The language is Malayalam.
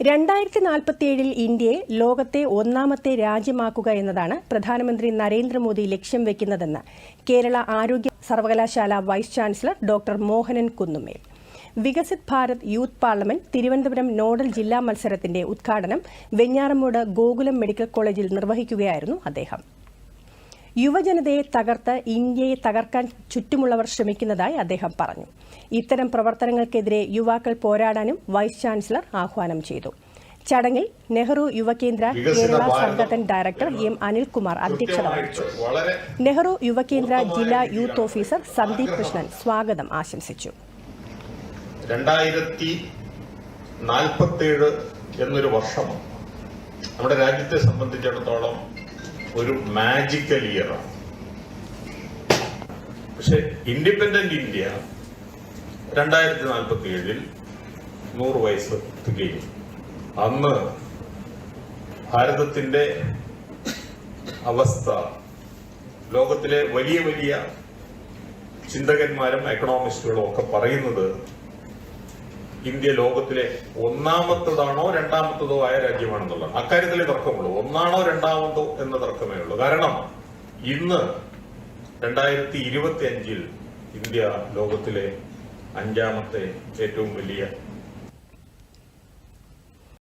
രണ്ടായിരത്തി നാൽപ്പത്തിയേഴിൽ ഇന്ത്യയെ ലോകത്തെ ഒന്നാമത്തെ രാജ്യമാക്കുക എന്നതാണ് പ്രധാനമന്ത്രി നരേന്ദ്രമോദി ലക്ഷ്യം വെക്കുന്നതെന്ന് കേരള ആരോഗ്യ സർവകലാശാല vice chancellor doctor Mohanan Kunnummel Viksit Bharat youth parliament Thiruvananthapuram nodal ജില്ലാ മത്സരത്തിന്റെ ഉദ്ഘാടനം വെഞ്ഞാറമൂട് ഗോകുലം മെഡിക്കൽ കോളേജിൽ നിർവഹിക്കുകയായിരുന്നു അദ്ദേഹം. യുവജനതയെ തകർത്ത് ഇന്ത്യയെ തകർക്കാൻ ചുറ്റുമുള്ളവർ ശ്രമിക്കുന്നതായി അദ്ദേഹം പറഞ്ഞു. ഇത്തരം പ്രവർത്തനങ്ങൾക്കെതിരെ യുവാക്കൾ പോരാടാനും വൈസ് ചാൻസലർ ആഹ്വാനം ചെയ്തു. ചടങ്ങിൽ നെഹ്റു യുവകേന്ദ്ര കേരള സംഘടൻ ഡയറക്ടർ എം അനിൽകുമാർ അധ്യക്ഷത വഹിച്ചു. നെഹ്റു യുവകേന്ദ്ര ജില്ലാ യൂത്ത് ഓഫീസർ സന്ദീപ് കൃഷ്ണൻ സ്വാഗതം ആശംസിച്ചു. രണ്ടായിരത്തി നാൽപ്പത്തേഴ് എന്നൊരു വർഷം നമ്മുടെ രാജ്യത്തെ സംബന്ധിച്ചിടത്തോളം ഒരു മാജിക്കൽ ഇയറാണ് പക്ഷെ ഇൻഡിപെൻഡന്റ് ഇന്ത്യ രണ്ടായിരത്തി നാൽപ്പത്തി ഏഴിൽ നൂറ് വയസ്സ് തികയും. അന്ന് ഭാരതത്തിന്റെ അവസ്ഥ ലോകത്തിലെ വലിയ വലിയ ചിന്തകന്മാരും എക്കണോമിസ്റ്റുകളും ഒക്കെ പറയുന്നത് ഇന്ത്യ ലോകത്തിലെ ഒന്നാമത്തതാണോ രണ്ടാമത്തതോ ആയ രാജ്യമാണെന്നുള്ള അക്കാര്യത്തിലേ തർക്കമുള്ളൂ. ഒന്നാണോ രണ്ടാമതോ എന്ന തർക്കമേ ഉള്ളൂ. കാരണം ഇന്ന് രണ്ടായിരത്തി ഇരുപത്തി അഞ്ചിൽ ഇന്ത്യ ലോകത്തിലെ അഞ്ചാമത്തെ ഏറ്റവും വലിയ